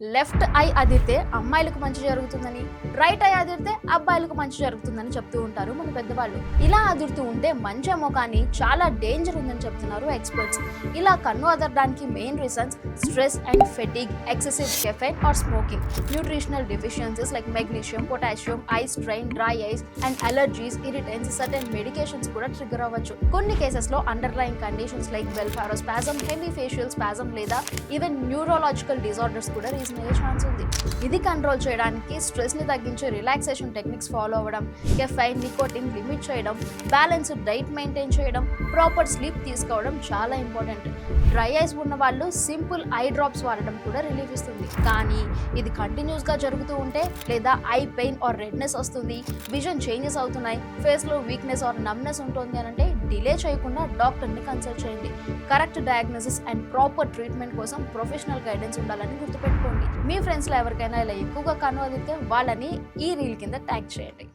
Left I అదిరితే అమ్మాయిలకు మంచి జరుగుతుందని రైట్ ఐ అదిరితే అబ్బాయిలకు మంచి జరుగుతుందని చెప్తూ ఉంటారు మన పెద్దవాళ్ళు. ఇలా అదురుతూ ఉంటే మంచేమో కానీ చాలా డేంజర్ ఉందని చెప్తున్నారు ఎక్స్పర్ట్స్. ఇలా కన్ను అదరడానికి main reasons stress and fatigue excessive caffeine or smoking. Nutritional deficiencies like magnesium potassium eye strain dry eyes and allergies irritants certain medications కూడా ట్రిగర్ అవ్వచ్చు. కొన్ని కేసెస్లో underlying conditions like blepharospasm hemifacial spasm లేదా even neurological disorders కూడా reason మీద chance ఉంది? ఇది control చేయడానికి స్ట్రెస్ని తగ్గించే రిలాక్సేషన్ టెక్నిక్స్ ఫాలో అవ్వడం కెఫైన్ నికోటిన్ లిమిట్ చేయడం బ్యాలెన్స్డ్ డైట్ మెయింటైన్ చేయడం ప్రాపర్ స్లీప్ తీసుకోవడం చాలా ఇంపార్టెంట్ డ్రై ఐస్ ఉన్న వాళ్ళు సింపుల్ ఐ డ్రాప్స్ వాడడం కూడా రిలీఫ్ ఇస్తుంది. కానీ ఇది కంటిన్యూస్గా జరుగుతూ ఉంటే లేదా ఐ పెయిన్ ఆర్ రెడ్నెస్ వస్తుంది విజన్ చేంజెస్ అవుతున్నాయి ఫేస్లో వీక్నెస్ ఆర్ నమ్నెస్ ఉంటుంది అని అంటే డిలే చేయకుండా డాక్టర్ని కన్సల్ట్ చేయండి. Correct diagnosis and proper treatment కోసం ప్రొఫెషనల్ గైడెన్స్ ఉండాలని గుర్తుపెట్టుకోండి. మీ ఫ్రెండ్స్లో ఎవరికైనా ఇలా ఎక్కువగా కన్ను వాళ్ళని ఈ రీల్ కింద ట్యాగ్ చేయండి.